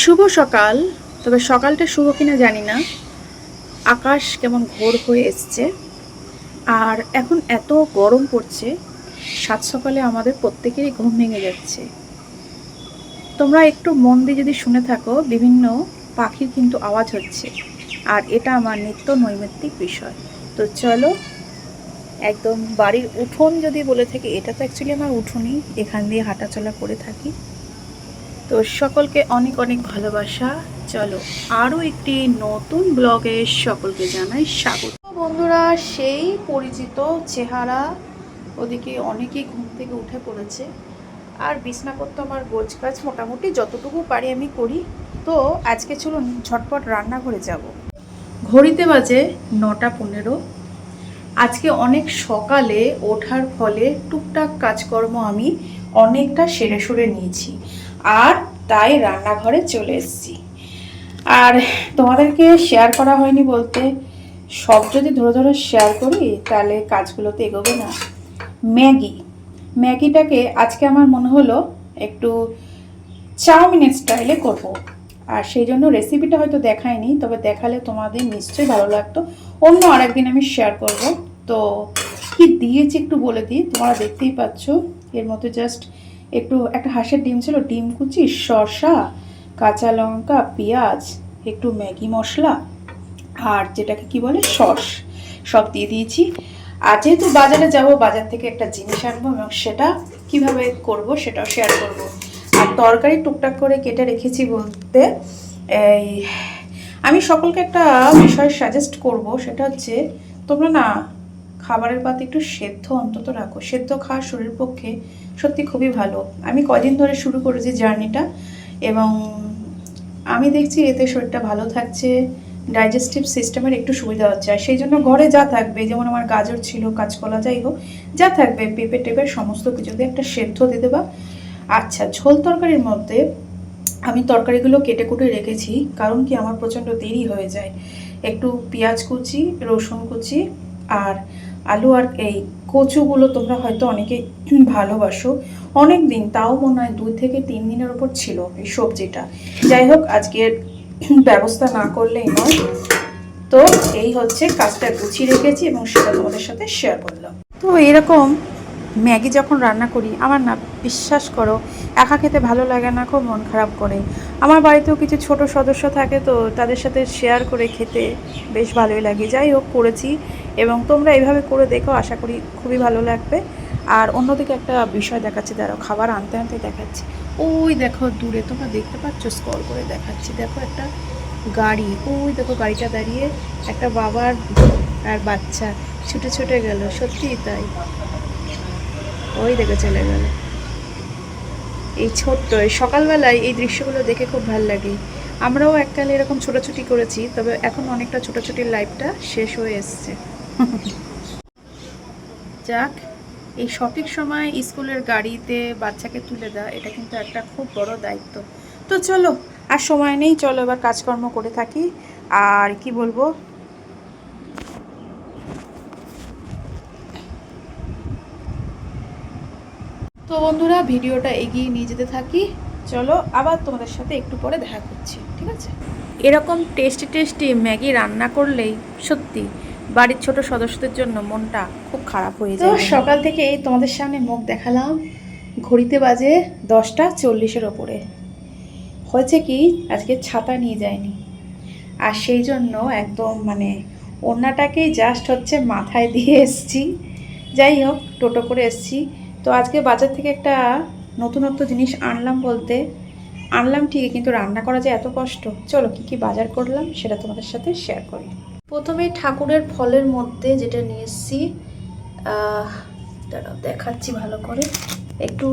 শুভ সকাল, তবে সকালটা শুভ কিনা জানি না। আকাশ কেমন ঘোর হয়ে এসছে। আর এখন এত গরম পড়ছে, সাত সকালে আমাদের প্রত্যেকেরই ঘুম ভেঙে যাচ্ছে। তোমরা একটু মন দিয়ে যদি শুনে থাকো, বিভিন্ন পাখির কিন্তু আওয়াজ হচ্ছে। আর এটা আমার নিত্য নৈমিত্তিক বিষয়। তো চলো, একদম বাড়ির উঠোন যদি বলে থাকি, এটা তো অ্যাকচুয়ালি আমার উঠোনই। এখান দিয়ে হাঁটাচলা করে থাকি। তো সকলকে অনেক অনেক ভালোবাসা। চলো আরও একটি নতুন ব্লগে সকলকে জানাই স্বাগত। বন্ধুরা, সেই পরিচিত চেহারা ওদিকে অনেকেই ঘুম থেকে উঠে পড়েছে। আর বিছনাপত্র আমার গোছ কাজ মোটামুটি যতটুকু পারি আমি করি। তো আজকে চলুন ঝটপট রান্নাঘরে যাব। ঘড়িতে বাজে নটা পনেরো। আজকে অনেক সকালে ওঠার ফলে টুকটাক কাজকর্ম আমি অনেকটা সেরে সরে নিয়েছি। আর তাই রান্নাঘরে চলে এসেছি। আর তোমাদেরকে শেয়ার করা হয়নি বলতে, সব যদি ধরে ধরে শেয়ার করি, তাহলে কাজগুলোতে এগোবে না। ম্যাগি। ম্যাগিটাকে আজকে আমার মনে হলো একটু চাউমিনের স্টাইলে করব। আর সেই জন্য রেসিপিটা হয়তো দেখায়নি, তবে দেখালে তোমাদের নিশ্চয়ই ভালো লাগতো। অন্য আরেকদিন আমি শেয়ার করব। তো কি দিয়েছি একটু বলে দিই, তোমরা দেখতেই পাচ্ছ। এর মধ্যে জাস্ট একটু, একটা হাঁসের ডিম ছিল, ডিম কুচি, শসা, কাঁচা লঙ্কা, পেঁয়াজ, একটু ম্যাগি মশলা আর যেটাকে কি বলে, সস, সব দিয়ে দিয়েছি। আর যেহেতু বাজারে যাব, বাজার থেকে একটা জিনিস আনব এবং সেটা কীভাবে করব সেটাও শেয়ার করব। আর তরকারি টুকটাক করে কেটে রেখেছি বলতে, এই, আমি সকলকে একটা বিষয় সাজেস্ট করব, সেটা হচ্ছে তোমরা না খাবারের পাতে একটু সেদ্ধ অন্তত রাখো। সেদ্ধ খাওয়া শরীরের পক্ষে সত্যি খুবই ভালো। আমি কদিন ধরে শুরু করেছি জার্নিটা এবং আমি দেখছি এতে শরীরটা ভালো থাকছে ডাইজেস্টিভ সিস্টেমের একটু সুবিধা হচ্ছে। আর সেই জন্য ঘরে যা থাকবে, যেমন আমার গাজর ছিল, কাঁচকলা যাই হোক, যা থাকবে, পেঁপে টেপে সমস্ত কিছু দিয়ে একটা সেদ্ধ দিয়ে দেবা। আচ্ছা ঝোল তরকারির মধ্যে আমি তরকারিগুলো কেটে কুটে রেখেছি, কারণ কি আমার প্রচণ্ড দেরি হয়ে যায়। একটু পেঁয়াজ কুচি, রসুন কুচি আর আলু আর এই কচুগুলো তোমরা হয়তো অনেকে ভালোবাসো। অনেক দিন তাও মনে হয় দুই থেকে তিন দিনের উপর ছিল এই সবজিটা। যাই হোক, আজকের ব্যবস্থা না করলেই নয়। তো এই হচ্ছে কাজটা গুছিয়ে রেখেছি এবং সেটা তোমাদের সাথে শেয়ার করলাম। তো এরকম ম্যাগি যখন রান্না করি, আমার না বিশ্বাস করো, একা খেতে ভালো লাগে না, খুব মন খারাপ করে। আমার বাড়িতেও কিছু ছোট সদস্য থাকে তো তাদের সাথে শেয়ার করে খেতে বেশ ভালোই লাগে। যাই হোক, করেছি এবং তোমরা এইভাবে করে দেখো, আশা করি খুবই ভালো লাগবে। আর অন্যদিকে একটা বিষয় দেখাচ্ছি, দাঁড়াও, খাবার আনতে আনতে দেখাচ্ছি। ওই দেখো দূরে, তোমরা দেখতে পাচ্ছ? স্কল করে দেখাচ্ছি। দেখো একটা গাড়ি। ওই দেখো গাড়িটা দাঁড়িয়ে একটা বাবার আর বাচ্চা ছুটে ছুটে গেল। সত্যিই তাই। ওই দেখে চলে গেল। এই ছোট্ট, এই সকালবেলায় এই দৃশ্যগুলো দেখে খুব ভালো লাগে। আমরাও এককালে এরকম ছোটাছুটি করেছি, তবে এখন অনেকটা ছোটাছুটির লাইফটা শেষ হয়ে এসছে। যাক, এই সঠিক সময় স্কুলের গাড়িতে বাচ্চাকে তুলে দেওয়া, এটা কিন্তু একটা খুব বড় দায়িত্ব। তো চলো, আর সময় নেই, চলো এবার কাজকর্ম করে থাকি। আর কি বলব তো বন্ধুরা ভিডিওটা এগিয়ে নিয়ে যেতে থাকি। চলো আবার তোমাদের সাথে একটু পরে দেখা করছি ঠিক আছে? এরকম টেস্টি টেস্টি ম্যাগি রান্না করলেই সত্যি বাড়ির ছোট সদস্যদের জন্য মনটা খুব খারাপ হয়ে যায়। সকাল থেকে এই তোমাদের সামনে মুখ দেখালাম। ঘড়িতে বাজে দশটা চল্লিশের ওপরে। হয়েছে কি আজকে ছাতা নিয়ে যায়নি আর সেই জন্য একদম মানে ওড়নাটাকেই জাস্ট হচ্ছে মাথায় দিয়ে এসছি। যাই হোক টোটো করে এসছি। তো আজকে বাজার থেকে একটা নতুনত্ব জিনিস আনলাম বলতে, আনলাম ঠিকই কিন্তু রান্না করা যে এত কষ্ট। চলো কি কি বাজার করলাম সেটা তোমাদের সাথে শেয়ার করি। প্রথমে ঠাকুরের ফলের মধ্যে যেটা নিয়ে এসেছি দেখাচ্ছি ভালো করে। একটু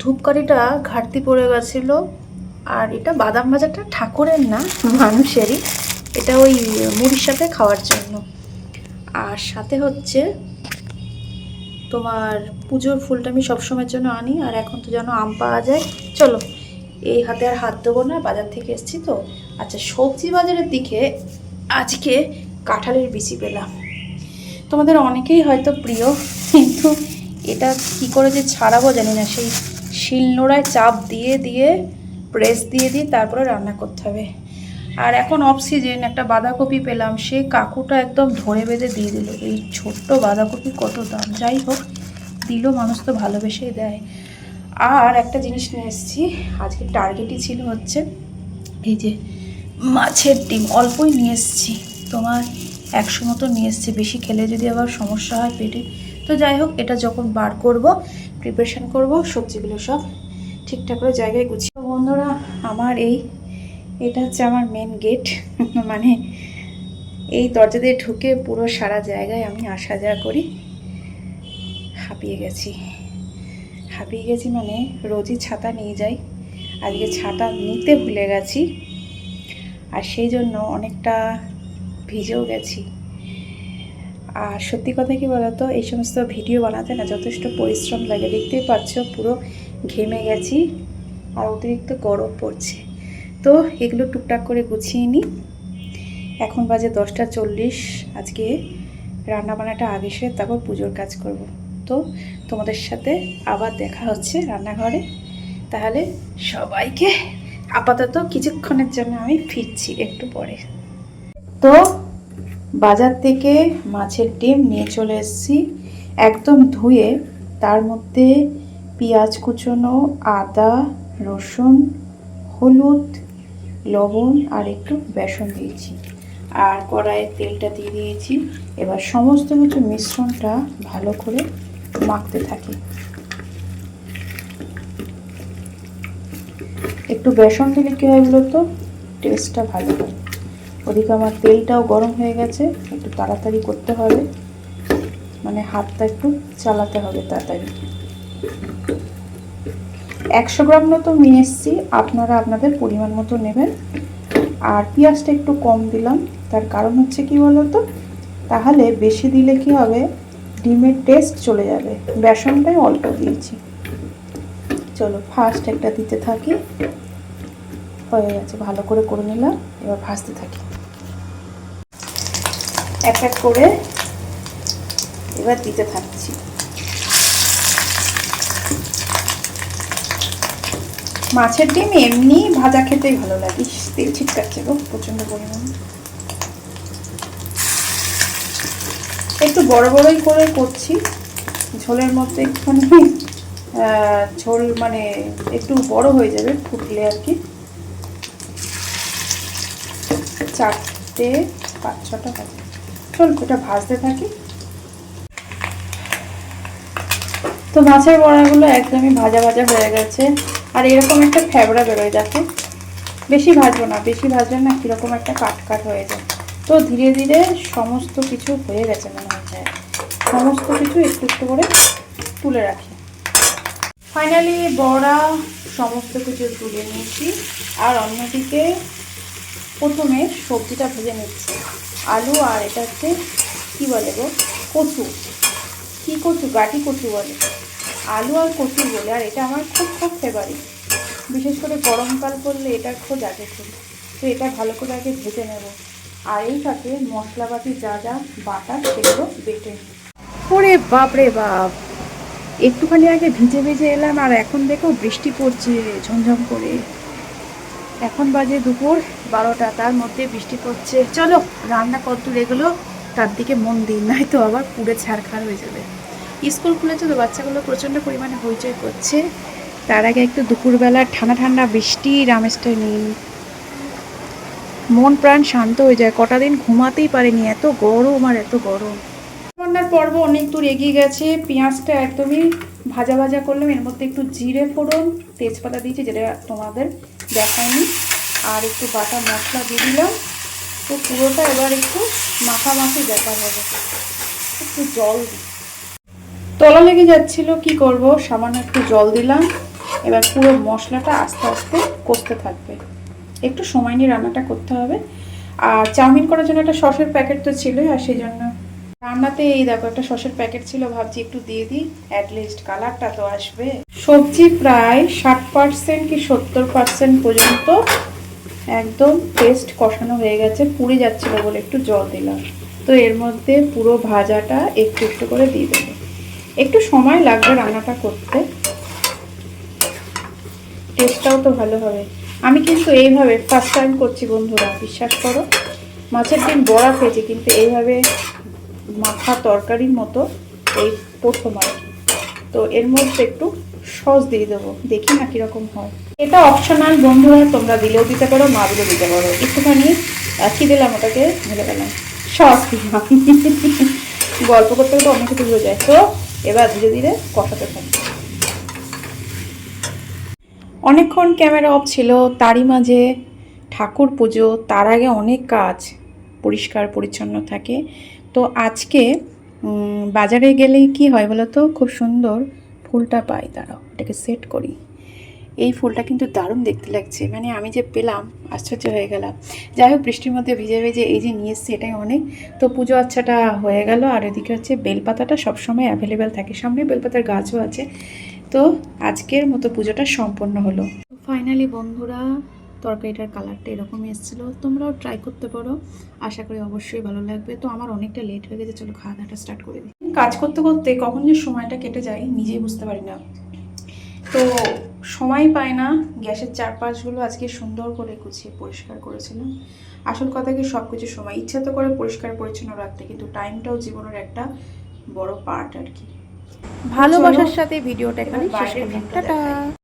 ধূপকাঠিটা ঘাটতি পড়ে গেছিল, আর এটা বাদাম ভাজাটা ঠাকুরের না, মানুষেরই। এটা ওই মুড়ির সাথে খাওয়ার জন্য। আর সাথে হচ্ছে তোমার পুজোর ফুলটা আমি সবসময়ের জন্য আনি, আর এখন তো যেন আম পাওয়া যায়। চলো, এই হাতে আর হাত দেবো না, বাজার থেকে এসেছি তো। আচ্ছা সবজি বাজারের দিকে আজকে কাঁঠালের বিচি পেলাম। তোমাদের অনেকেই হয়তো প্রিয়, কিন্তু এটা কি করে যে ছাড়াবো জানি না। সেই শিলনোড়ায় চাপ দিয়ে দিয়ে প্রেস দিয়ে দিয়ে তারপরে রান্না করতে হবে। আর এখন অফ সিজন একটা বাঁধাকপি পেলাম, সে কাকুটা একদম ধরে বেঁধে দিয়ে দিল। এই ছোট্ট বাঁধাকপি কত দাম? যাই হোক, দিল মানুষ তো ভালোবেসেই দেয়। আর একটা জিনিস নিয়ে এসেছি, আজকে টার্গেটই ছিল হচ্ছে এই যে মাছের ডিম। অল্পই নিয়ে এসেছি, তোমার একশো মতো নিয়ে এসেছি। বেশি খেলে যদি আবার সমস্যা হয় পেটে। তো যাই হোক, এটা যখন বার করব প্রিপারেশান করব, সবজিগুলো সব ঠিকঠাক করে জায়গায় গুছিয়ে বন্ধুরা, আমার এই এটা হচ্ছে আমার মেন গেট মানে এই দরজা দিয়ে ঢুকে পুরো সারা জায়গায় আমি আসা যাওয়া করি। হাঁপিয়ে গেছি। হাঁপিয়ে গেছি মানে রোজই ছাতা নিয়ে যাই। আজকে ছাতা নিতে ভুলে গেছি। আর সেই জন্য অনেকটা ভিজেও গেছি। আর সত্যি কথা কি বলতো, এই সমস্ত ভিডিও বানাতে না যথেষ্ট পরিশ্রম লাগে। দেখতেই পাচ্ছ পুরো ঘেমে গেছি আর অতিরিক্ত গরম পড়ছে। তো এগুলো টুকটাক করে গুছিয়ে নিই। এখন বাজে দশটা চল্লিশ, আজকে রান্নাবান্নাটা আগে সেরে তারপর পুজোর কাজ করব। তো তোমাদের সাথে আবার দেখা হচ্ছে রান্নাঘরে। তাহলে সবাইকে আপাতত কিছুক্ষণের জন্য আমি ফিরছি একটু পরে। তো বাজার থেকে মাছের ডিম নিয়ে চলে এসেছি। একদম ধুয়ে তার মধ্যে পেঁয়াজ কুচোনো, আদা, রসুন, হলুদ লবণ আর একটু বেসন দিয়েছি। আর কড়াইয়ে তেলটা দিয়ে দিয়েছি। এবার সমস্ত কিছু মিশ্রণটা ভালো করে মাখতে থাকি। একটু বেসন দিলে কী হয় বলতো? টেস্টটা ভালো হয়। ওদিকে আমার তেলটাও গরম হয়ে গেছে। একটু তাড়াতাড়ি করতে হবে। মানে হাতটা একটু চালাতে হবে তাড়াতাড়ি। একশো গ্রাম মতো নিয়ে এসেছি। আপনারা আপনাদের পরিমাণ মতো নেবেন। আর পেঁয়াজটা একটু কম দিলাম। তার কারণ হচ্ছে কি বলতো? তাহলে বেশি দিলে কি হবে? ডিমের টেস্ট চলে যাবে। বেসনটাই অল্প দিয়েছি। চলো ফার্স্ট একটা দিতে থাকি। হয়ে গেছে, ভালো করে করে নিলাম। এবার ভাজতে থাকি। এক এক করে এবার দিতে থাকছি। মাছের ডিম এমনি ভাজা খেতেই ভালো লাগে। তেল ছিটকাচ্ছে গো প্রচণ্ড পরিমাণে। একটু বড় বড়ই করে করছি। ঝোলের মধ্যে একটুখানি ঝোল মানে একটু বড় হয়ে যাবে, ফুটলে আর কি। চারটে পাঁচ ছটা হবে চল এটা ভাজতে থাকি। তো মাছের বড়াগুলো একদমই ভাজা ভাজা হয়ে গেছে। আর এরকম একটা ফ্যাবড়া বেরোয়, দেখো। বেশি ভাজবো না, বেশি ভাজলে না কীরকম একটা কাট কাট হয়ে যায়। তো ধীরে ধীরে সমস্ত কিছু হয়ে গেছে মনে হচ্ছে। সমস্ত কিছু একটু একটু করে তুলে রাখি। ফাইনালি বড়া, সমস্ত কিছু তুলে নিয়েছি। আর অন্যদিকে প্রথমে সবজিটা ভেজে নিচ্ছি। আলু আর এটা হচ্ছে কী বলে গো? কচু। কী কচু? গাটি কচু বলে। আলু আর কচু বলে, আর এটা আমার খুব খুব ফেভারিট বিশেষ করে গরমকাল করলে এটা খোঁজ আগে খুব তো এটা ভালো করে আগে ভেজে নেব। আর এই সাথে মশলাপাতি যা যা বাটা সেগুলো বেটে নিই ওরে বাপ রে বাপ! একটুখানি আগে ভিজে ভিজে এলাম, আর এখন দেখো বৃষ্টি পড়ছে ঝমঝম করে। এখন বাজে দুপুর বারোটা, তার মধ্যে বৃষ্টি পড়ছে। চলো, রান্না কতদূর এগুলো, তার দিকে মন দিন নাই তো আবার পুড়ে ছাড়খাড় হয়ে যাবে। স্কুল খুলেছে তো বাচ্চাগুলো প্রচণ্ড পরিমাণে হইচই করছে। তার আগে একটু দুপুরবেলা ঠান্ডা ঠান্ডা বৃষ্টির আমেজটা নিন মন প্রাণ শান্ত হয়ে যায়। কটা দিন ঘুমাতেই পারেনি। এত গরম আর এত গরম। রান্নার পর্ব অনেক দূর এগিয়ে গেছে। পেঁয়াজটা একদমই ভাজা ভাজা করলাম। এর মধ্যে একটু জিরে ফোড়ন, তেজপাতা দিয়েছি, যেটা তোমাদের দেখায়নি আর একটু বাটা মশলা দিয়ে দিলাম। তো পুরোটা এবার একটু মাখামাখি ব্যাপার হবে। একটু জল দিই। তলা লেগে যাচ্ছিল, কি করব? সামান্য একটু জল দিলাম। এবার পুরো মশলাটা আস্তে আস্তে কষতে থাকবে। একটু সময় নিয়ে রান্নাটা করতে হবে। আর চাউমিন করার জন্য একটা সসের প্যাকেট তো ছিলই, আর সেই জন্য রান্নাতে এই দেখো, একটা সসের প্যাকেট ছিল, ভাবছি একটু দিয়ে দিই। অ্যাটলিস্ট কালারটা তো আসবে। সবজি প্রায় ষাট পার্সেন্ট কি সত্তর পার্সেন্ট পর্যন্ত একদম পেস্ট কষানো হয়ে গেছে, পুড়ে যাচ্ছিল বলে একটু জল দিলাম। তো এর মধ্যে পুরো ভাজাটা একটু একটু করে দিয়ে দেবো। একটু সময় লাগবে রান্নাটা করতে। টেস্টটাও তো ভালো হবে। আমি কিন্তু এইভাবে ফার্স্ট টাইম করছি বন্ধুরা, বিশ্বাস করো। মাছের ডিম বড়া খেয়েছি, কিন্তু এইভাবে মাখা তরকারির মতো এই প্রথম আর তো এর মধ্যে একটু সস দিয়ে দেবো, দেখি না কীরকম হয়। এটা অপশনাল বন্ধুরা, তোমরা দিলেও দিতে পারো, না দিলেও দিতে পারো। একটুখানি কি দিলাম ওটাকে? ভুলে গেলাম। সস দিলাম। গল্প করতে করতে অনেক কিছু যায়। তো এবার ধীরে ধীরে কষাতে থাকব অনেকক্ষণ ক্যামেরা অফ ছিল, তারই মাঝে ঠাকুর পুজো, তার আগে অনেক কাজ পরিষ্কার পরিচ্ছন্ন থাকে। তো আজকে বাজারে গেলেই কি হয় বলো তো খুব সুন্দর ফুলটা পাই তারা এটাকে সেট করি। এই ফুলটা কিন্তু দারুণ দেখতে লাগছে। মানে আমি যে পেলাম, আশ্চর্য হয়ে গেলাম। যাই হোক, বৃষ্টির মধ্যে ভিজে ভিজে এই যে নিয়ে এসছি এটাই অনেক। তো পুজো আচ্ছাটা হয়ে গেল, আর এদিকে হচ্ছে বেলপাতাটা সবসময় অ্যাভেলেবেল থাকে। সামনে বেলপাতার গাছও আছে। তো আজকের মতো পুজোটা সম্পন্ন হলো। ফাইনালি বন্ধুরা, তরকারিটার কালারটা এরকমই এসেছিল। তোমরাও ট্রাই করতে পারো। আশা করি অবশ্যই ভালো লাগবে। তো আমার অনেকটা লেট হয়ে গেছে, চলো খাওয়া দাওয়াটা স্টার্ট করে দিই। কাজ করতে করতে কখন যে সময়টা কেটে যায়, নিজেই বুঝতে পারি না। তো সময় পায় না। গ্যাসের চারপাশগুলো আজকে সুন্দর করে গুছিয়ে পরিষ্কার করেছিলাম। আসল কথা কি সব কিছু সময় ইচ্ছা তো করে পরিষ্কার পরিচ্ছন্ন রাখতে কিন্তু টাইমটাও জীবনের একটা বড় পার্ট আর কি। ভালোবাসার সাথে ভিডিওটা এখানে শেষ করলাম। টাটা।